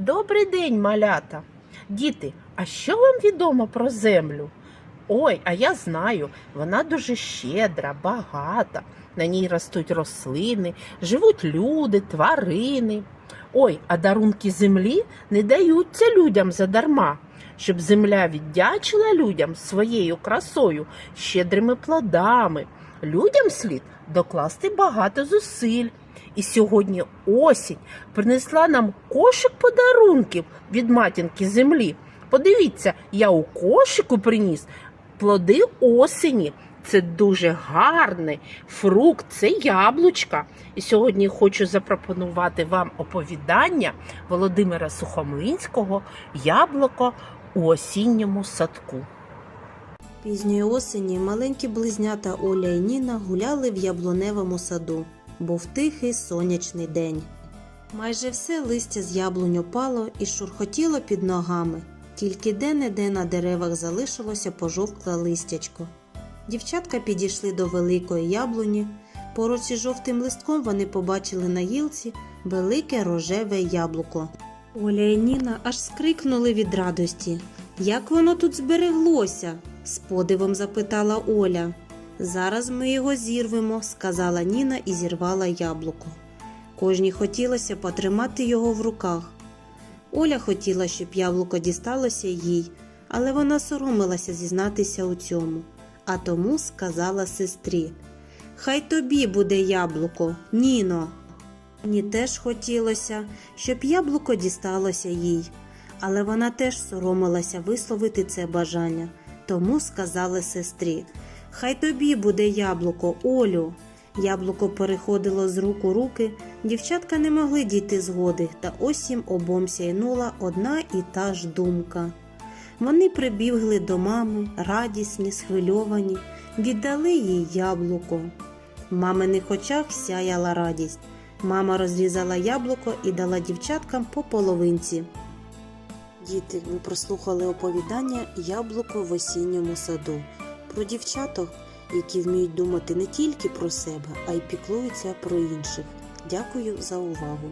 Добрий день, малята. Діти, а що вам відомо про землю? Ой, а я знаю, вона дуже щедра, багата. На ній ростуть рослини, живуть люди, тварини. Ой, а дарунки землі не даються людям задарма, щоб земля віддячила людям своєю красою, щедрими плодами. Людям слід докласти багато зусиль. І сьогодні осінь принесла нам кошик подарунків від матінки землі. Подивіться, я у кошику приніс плоди осені. Це дуже гарний фрукт, це яблучка. І сьогодні хочу запропонувати вам оповідання Володимира Сухомлинського Яблуко у осінньому садку. Пізньої осені маленькі близнята Оля і Ніна гуляли в яблуневому саду. Був тихий сонячний день. Майже все листя з яблунь опало і шурхотіло під ногами, тільки де-не-де на деревах залишилося пожовкле листячко. Дівчатка підійшли до великої яблуні. Поруч із жовтим листком вони побачили на гілці велике рожеве яблуко. Оля і Ніна аж скрикнули від радості. Як воно тут збереглося? з подивом запитала Оля. Зараз ми його зірвемо, сказала Ніна і зірвала яблуко. Кожній хотілося потримати його в руках. Оля хотіла, щоб яблуко дісталося їй, але вона соромилася зізнатися у цьому, а тому сказала сестрі: Хай тобі буде яблуко, Ніно. Мені теж хотілося, щоб яблуко дісталося їй, але вона теж соромилася висловити це бажання, тому сказала сестрі: Хай тобі буде яблуко, Олю. Яблуко переходило з рук у руки, дівчатка не могли дійти згоди, та ось їм обом сяйнула одна і та ж думка. Вони прибігли до мами, радісні, схвильовані, віддали їй яблуко. В маминих очах сяяла радість. Мама розрізала яблуко і дала дівчаткам по половинці. Діти, ми прослухали оповідання Яблуко в осінньому саду про дівчаток, які вміють думати не тільки про себе, а й піклуються про інших. Дякую за увагу!